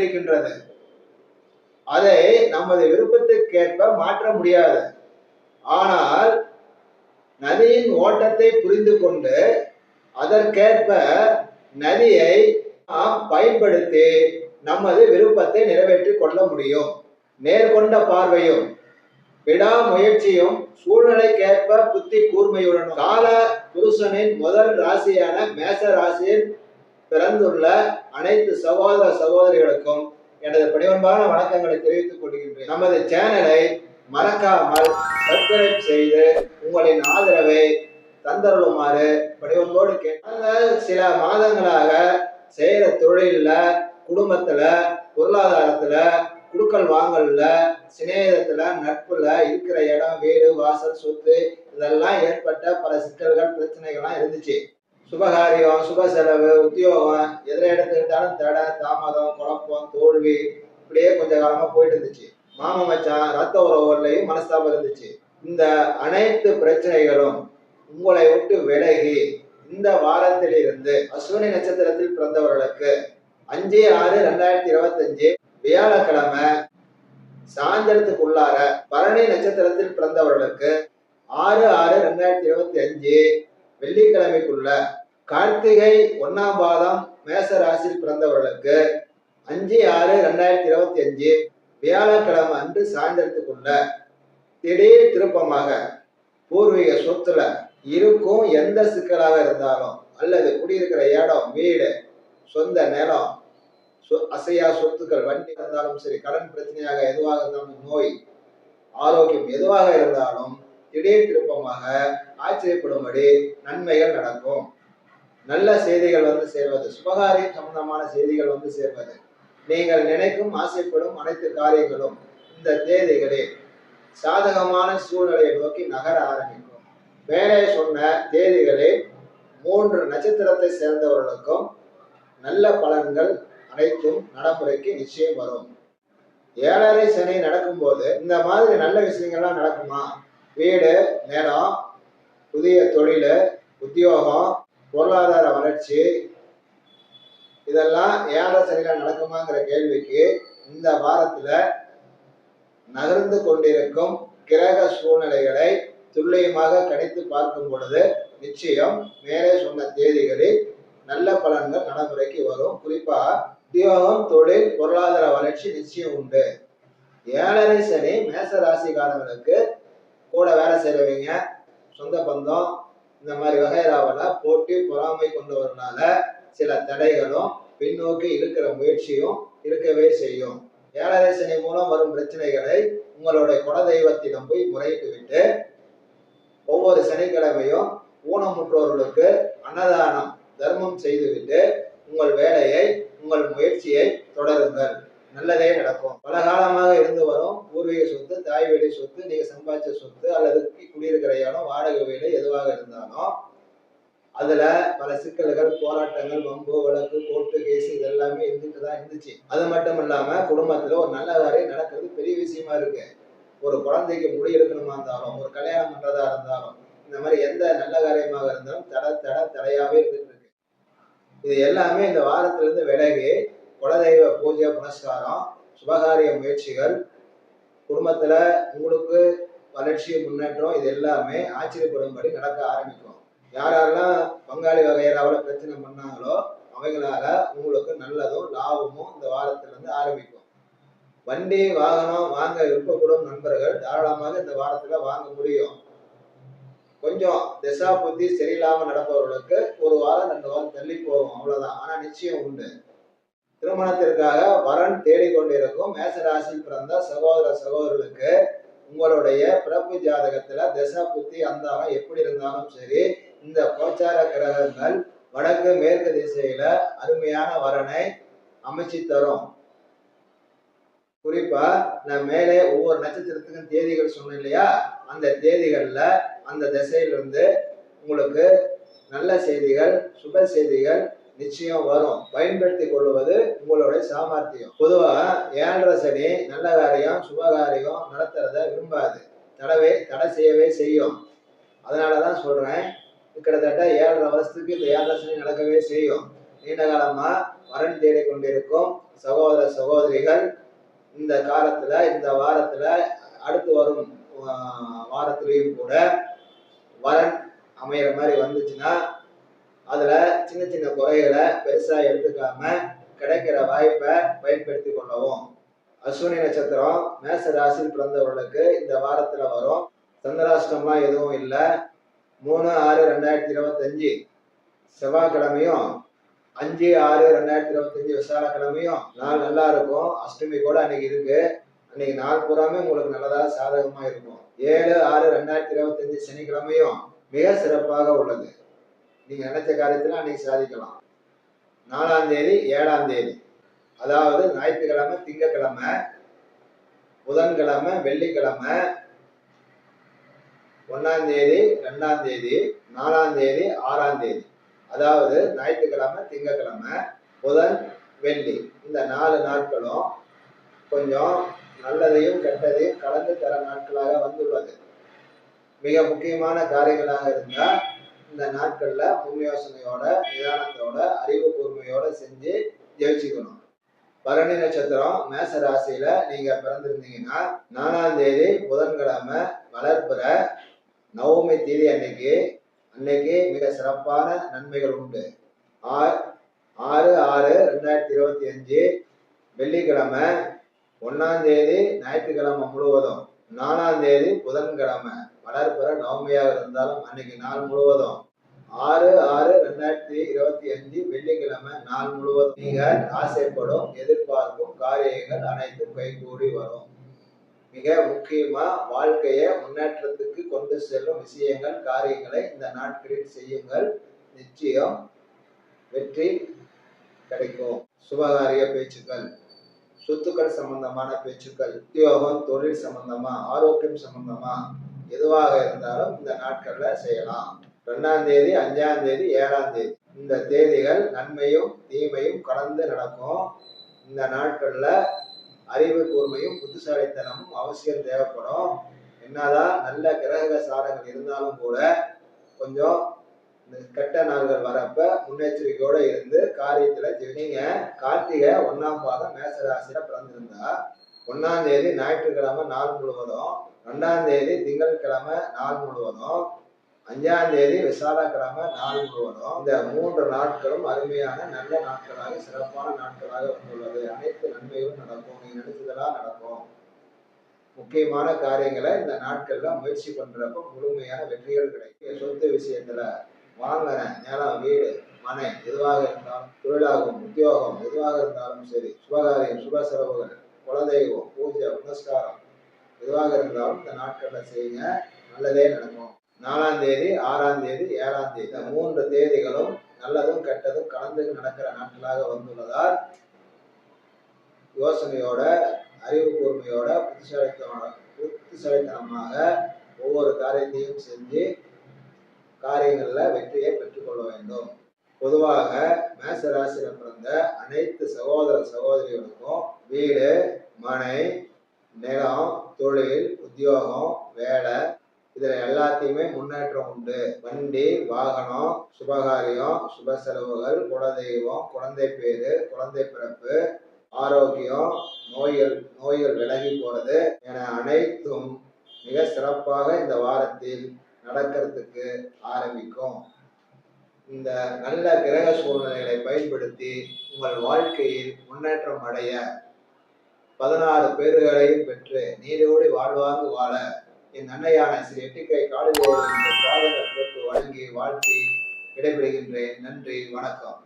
இருக்கின்றது அதை நமது விருப்பத்துக்கேற்ப மாற்ற முடியாது. ஆனால் நதியின் ஓட்டத்தை புரிந்து கொண்டு அதற்கேற்ப நதியை நாம் பயன்படுத்தி நமது விருப்பத்தை நிறைவேற்றிக் கொள்ள முடியும். நேர்கொண்ட பார்வையும் விடாமுயற்சியும் சூழ்நிலைக்கேற்ப புத்தி கூர்மையுடனும். கால புருஷனின் முதல் ராசியான மேச ராசியின் பிறந்துள்ள அனைத்து சகோதர சகோதரிகளுக்கும் எனது பணிவன்பான வணக்கங்களை தெரிவித்துக் கொள்கின்றேன். நமது சேனலை மறக்காமல் சப்ஸ்கிரைப் செய்து உங்களின் ஆதரவை தந்தருளுமாறு பணிவன்போடு கேட்டால் சில மாதங்களாக செய்கிற தொழிலில் குடும்பத்தில் பொருளாதாரத்தில் குடுக்கல் வாங்கல்ல சிநேகத்துல நட்புல இருக்கிற இடம் வீடு வாசல் சொத்து இதெல்லாம் ஏற்பட்ட பல சிக்கல்கள் பிரச்சனைகள்லாம் இருந்துச்சு. சுபகாரியம் சுப செலவு உத்தியோகம் எதிர எடுத்துக்கிட்டாலும் தடை தாமதம் குழப்பம் தோல்வி இப்படியே கொஞ்ச காலமா போயிட்டு இருந்துச்சு. மாம மச்சான் ரத்த உறவுகள்லையும் மனஸ்தாபம் இருந்துச்சு. இந்த அனைத்து பிரச்சனைகளும் உங்களை விட்டு விலகி இந்த வாரத்திலிருந்து அஸ்வினி நட்சத்திரத்தில் பிறந்தவர்களுக்கு அஞ்சு ஆறு ரெண்டாயிரத்தி இருபத்தஞ்சு வியாழக்கிழமை சாயந்தரத்துக்குள்ளார பரணி நட்சத்திரத்தில் பிறந்தவர்களுக்கு ஆறு ஆறு ரெண்டாயிரத்தி இருபத்தி அஞ்சு வெள்ளிக்கிழமைக்குள்ள கார்த்திகை ஒன்னாம் பாதம் மேச ராசியில் பிறந்தவர்களுக்கு அஞ்சு ஆறு ரெண்டாயிரத்தி இருபத்தி அஞ்சு வியாழக்கிழமை அன்று சாயந்தரத்துக்குள்ள திடீர் திருப்பமாக பூர்வீக சொத்துல இருக்கும் எந்த சிக்கலாக இருந்தாலும் அல்லது குடியிருக்கிற இடம் வீடு சொந்த நிலம் சொ- அசையா சொத்துக்கள் வண்டி இருந்தாலும் சரி கடன் பிரச்சனையாக எதுவாக இருந்தாலும் நோய் ஆரோக்கியம் எதுவாக இருந்தாலும் திடீர் திருப்பமாக ஆச்சரியப்படும்படி நன்மைகள் நடக்கும். நல்ல செய்திகள் வந்து சேர்வது சுபகாரியம் சம்பந்தமான செய்திகள் வந்து சேர்வது. நீங்கள் நினைக்கும் ஆசைப்படும் அனைத்து காரியங்களும் இந்த தேதிகளில் சாதகமான சூழ்நிலையை நோக்கி நகர ஆரம்பிக்கும். மேலே சொன்ன தேதிகளில் மூன்று நட்சத்திரத்தை சேர்ந்தவர்களுக்கும் நல்ல பலன்கள் அனைத்தும் நடைமுறைக்கு நிச்சயம் வரும். ஏழரை சனி நடக்கும்போது இந்த மாதிரி நல்ல விஷயங்கள்லாம் நடக்குமா? வீடு நிலம் புதிய தொழில் உத்தியோகம் பொருளாதார வளர்ச்சி இதெல்லாம் ஏழரை சரியாக நடக்குமாங்கிற கேள்விக்கு இந்த வாரத்துல நகர்ந்து கொண்டிருக்கும் கிரக சூழ்நிலைகளை துல்லியமாக கணித்து பார்க்கும் பொழுது நிச்சயம் மேலே சொன்ன தேதிகளில் நல்ல பலன்கள் நடைமுறைக்கு வரும். குறிப்பா உத்தியோகம் தொழில் பொருளாதார வளர்ச்சி நிச்சயம் உண்டு. ஏழரை சனி மேச ராசிக்காரங்களுக்கு கூட வேலை செய்றவங்க சொந்த பந்தம் இந்த மாதிரி வகைராவெல்லாம் போட்டி பொறாமை கொண்டவர்களால சில தடைகளும் பின்னோக்கி இருக்கிற முயற்சியும் இருக்கவே செய்யும். ஏழரை சனி மூலம் வரும் பிரச்சனைகளை உங்களுடைய குலதெய்வத்திடம் போய் முறையிட்டு விட்டு ஒவ்வொரு சனிக்கிழமையும் ஊனமுற்றோர்களுக்கு அன்னதானம் தர்மம் செய்துவிட்டு உங்கள் வேலையை உங்கள் முயற்சியை தொடருங்கள். நல்லதே நடக்கும் பல காலமாக இருந்து வரும் பூர்வீக சொத்து தாய் வீடு சொத்து நீங்க சம்பாதிச்ச சொத்து அல்லது குடியிருக்கிற இடம் வாடகை வீடு எதுவாக இருந்தாலும் அதுல பல சிக்கல்கள் போராட்டங்கள் வம்பு வழக்கு கோர்ட்டு கேஸ் இது எல்லாமே இருந்துட்டு தான் இருந்துச்சு. அது மட்டும் இல்லாம குடும்பத்துல ஒரு நல்ல காரியம் நடக்கிறது பெரிய விஷயமா இருக்கு. ஒரு குழந்தைக்கு முடி எடுக்கணுமா இருந்தாலும் ஒரு கல்யாணம் பண்றதா இருந்தாலும் இந்த மாதிரி எந்த நல்ல காரியமாக இருந்தாலும் தட தட தடையாவே இருந்துட்டு இருக்கு. இது எல்லாமே இந்த வாரத்திலிருந்து விலகி குலதெய்வ பூஜை புனஸ்காரம் சுபகாரிய முயற்சிகள் குடும்பத்துல உங்களுக்கு வளர்ச்சி முன்னேற்றம் இது எல்லாமே ஆச்சரியப்படும்படி நடக்க ஆரம்பிக்கும். யார் யாரெல்லாம் பங்காளி வகையறாவில் பிரச்சனை பண்ணாங்களோ அவைகளால உங்களுக்கு நல்லதும் லாபமும் இந்த வாரத்துல இருந்து ஆரம்பிக்கும். வண்டி வாகனம் வாங்க விருப்பப்படும் நண்பர்கள் தாராளமாக இந்த வாரத்துல வாங்க முடியும். கொஞ்சம் திசா புத்தி சரியில்லாம நடப்பவர்களுக்கு ஒரு வாரம் ரெண்டு வாரம் தள்ளி போகும். அவ்வளவுதான். ஆனா நிச்சயம் உண்டு. திருமணத்திற்காக வரன் தேடிக்கொண்டிருக்கும். மேசராசி பிறந்த சகோதர சகோதரர்களுக்கு உங்களுடைய பிறப்பு ஜாதகத்துல திசா புத்தி அந்தாரம் எப்படி இருந்தாலும் சரி இந்த கோச்சார கிரகங்கள் வடக்கு மேற்கு திசையில அருமையான வரனை அமைச்சு தரும் குறிப்பா நான் மேலே ஒவ்வொரு நட்சத்திரத்துக்கும் தேதிகள் சொன்னேன் இல்லையா? அந்த தேதிகள்ல அந்த திசையிலிருந்து உங்களுக்கு நல்ல செய்திகள் சுப செய்திகள் நிச்சயம் வரும். பயன்படுத்தி கொள்வது உங்களுடைய சாமர்த்தியம். பொதுவா ஏழரை சனி நல்ல காரியம் சுப காரியம் நடத்துறத விரும்பாது. தடவை தடை செய்யவே செய்யும். அதனாலதான் சொல்றேன் கிட்டத்தட்ட ஏழரை வருஷத்துக்கு இந்த ஏழரை சனி நடக்கவே செய்யும். நீண்ட காலமா வரன் தேடிக்கொண்டிருக்கும் சகோதர சகோதரிகள் இந்த காலத்துல இந்த வாரத்துல அடுத்து வரும் வாரத்துலேயும் வாரத்திலையும் கூட வரன் அமையிற மாதிரி வந்துச்சுன்னா அதுல சின்ன சின்ன குறைகளை பெருசா எடுத்துக்காம கிடைக்கிற வாய்ப்பை பயன்படுத்தி கொள்ளவும். அஸ்வினி நட்சத்திரம் மேச ராசியில் பிறந்தவர்களுக்கு இந்த வாரத்துல வரும். சந்திராஷ்டம்லாம் எதுவும் இல்லை. மூணு ஆறு ரெண்டாயிரத்தி இருபத்தஞ்சு செவ்வாய்க்கிழமையும் அஞ்சு ஆறு ரெண்டாயிரத்தி இருபத்தஞ்சு விசாலக்கிழமையும் நாள் நல்லா இருக்கும் அஷ்டமி கூட அன்னைக்கு இருக்கு. அன்னைக்கு நாள் பூராமே உங்களுக்கு நல்லதா சாதகமா இருக்கும். ஏழு ஆறு ரெண்டாயிரத்தி இருபத்தஞ்சு சனிக்கிழமையும் மிக சிறப்பாக உள்ளது. நீங்க நினைச்ச காரியத்துல அன்னைக்கு சாதிக்கலாம். நாலாம் தேதி ஏழாம் தேதி. அதாவது ஞாயிற்றுக்கிழமை திங்கக்கிழமை புதன்கிழமை வெள்ளிக்கிழமை ஒன்னாம் தேதி ரெண்டாம் தேதி நாலாம் தேதி ஆறாம் தேதி. அதாவது ஞாயிற்றுக்கிழமை திங்கக்கிழமை புதன் வெள்ளி. இந்த நாலு நாட்களும் கொஞ்சம் நல்லதையும் கெட்டதையும் கலந்து தர நாட்களாக வந்துள்ளது. மிக முக்கியமான காரியங்களாக இருந்தா இந்த நாட்கள்ல முன் யோசனையோட நிதானத்தோட அறிவு கூர்மையோட செஞ்சு ஜெயிச்சுக்கணும். பரணி நட்சத்திரம் மேச ராசியில நீங்க பிறந்திருந்தீங்கன்னா நாலாம் தேதி புதன்கிழமை வளர்ப்புற நவமி தேதி அன்னைக்கு அன்னைக்கு மிக சிறப்பான நன்மைகள் உண்டு. ஆறு ஆறு ஆறு ரெண்டாயிரத்தி இருபத்தி அஞ்சு வெள்ளிக்கிழமை ஒன்னாம் தேதி ஞாயிற்றுக்கிழமை முழுவதும் நாலாம் தேதி புதன்கிழமை வளர்ப்புற நவமியாக இருந்தாலும் அன்னைக்கு நாள் முழுவதும். ஆறு ஆறு ரெண்டாயிரத்தி இருபத்தி அஞ்சு வெள்ளிக்கிழமை நாள் முழுவதும். நீங்கள் ஆசைப்படும் எதிர்பார்க்கும் காரியங்கள் அனைத்தும் கைகூடி வரும். மிக முக்கியமா வாழ்க்கையை முன்னேற்றத்துக்கு கொண்டு செல்லும் விஷயங்கள் காரியங்களை இந்த நாட்களில் செய்யுங்கள். நிச்சயம் வெற்றி கிடைக்கும். சுபகாரிய பேச்சுக்கள் சொத்துக்கள் சம்பந்தமான பேச்சுக்கள் உத்தியோகம் தொழில் சம்பந்தமா ஆரோக்கியம் சம்பந்தமா எதுவாக இருந்தாலும் இந்த நாட்கள்ல செய்யலாம். ரெண்டாம் தேதி அஞ்சாம் தேதி ஏழாம் தேதி. இந்த தேதிகள் நன்மையும் தீமையும் கலந்து நடக்கும். இந்த நாட்கள்ல அறிவு கூர்மையும் புத்திசாலித்தனமும் அவசியம் தேவைப்படும். என்னதான் நல்ல கிரக சாரங்கள் இருந்தாலும் கூட கொஞ்சம் இந்த கெட்ட நாள்கள் வரப்ப முன்னெச்சரிக்கையோட இருந்து காரியத்துல நீங்க கார்த்திகை ஒன்னாம் பாதம் மேசராசியில பிறந்திருந்தா ஒன்னாம் தேதி ஞாயிற்றுக்கிழமை நாள் முழுவதும் ரெண்டாம் தேதி திங்கட்கிழமை நாள் முழுவதும் அஞ்சாம் தேதி விசாலக்கிழமை நாள் முழுவதும் இந்த மூன்று நாட்களும் அருமையான நல்ல நாட்களாக சிறப்பான நாட்களாக வந்துள்ளது அனைத்து நன்மைகளும் நடக்கும். நீங்க நினைச்சதெல்லாம் நடக்கும். முக்கியமான காரியங்களை இந்த நாட்கள்ல முயற்சி பண்றப்ப முழுமையான வெற்றிகள் கிடைக்கும். சொத்து விஷயத்துல வாங்கின நிலம் வீடு மனை எதுவாக இருந்தாலும் தொழிலாகும் உத்தியோகம் எதுவாக இருந்தாலும் சரி சுபகாரியம் சுப செலவுகள் குலதெய்வம் பூஜை புனஸ்காரம் எதுவாக இருந்தாலும் இந்த நாட்கள்ல செய்யுங்க. நல்லதே நடக்கும். நாலாம் தேதி ஆறாம் தேதி ஏழாம் தேதி. இந்த மூன்று தேதிகளும் நல்லதும் கெட்டதும் கலந்து நடக்கிற நாட்களாக வந்துள்ளதால் யோசனையோட அறிவு கூர்மையோட புத்திசாலித்தனோட புத்திசாலித்தனமாக ஒவ்வொரு காரியத்தையும் செஞ்சு காரியங்களில் வெற்றியை பெற்றுக்கொள்ள வேண்டும். பொதுவாக மேச பிறந்த அனைத்து சகோதர சகோதரிகளுக்கும் வீடு மனை நிலம் தொழில் உத்தியோகம் வேலை இதுல எல்லாத்தையுமே முன்னேற்றம் உண்டு. வண்டி வாகனம் சுபகாரியம் சுப செலவுகள் குலதெய்வம் குழந்தை பேரு குழந்தை பிறப்பு ஆரோக்கியம் நோய்கள் நோய்கள் விலகி போறது என அனைத்தும் மிக சிறப்பாக இந்த வாரத்தில் நடக்கிறதுக்கு ஆரம்பிக்கும். இந்த நல்ல கிரக சூழ்நிலைகளை பயன்படுத்தி உங்கள் வாழ்க்கையில் முன்னேற்றம் அடைய பதினாறு பேறுகளையும் பெற்று நீரோடி வாழ்வாங்கு வாழ என் அன்னையான ஸ்ரீ எட்டிக்கை காலிதேவி பாதக போட்டு வழங்கி வாழ்த்தி விடைபெறுகின்றேன். நன்றி வணக்கம்.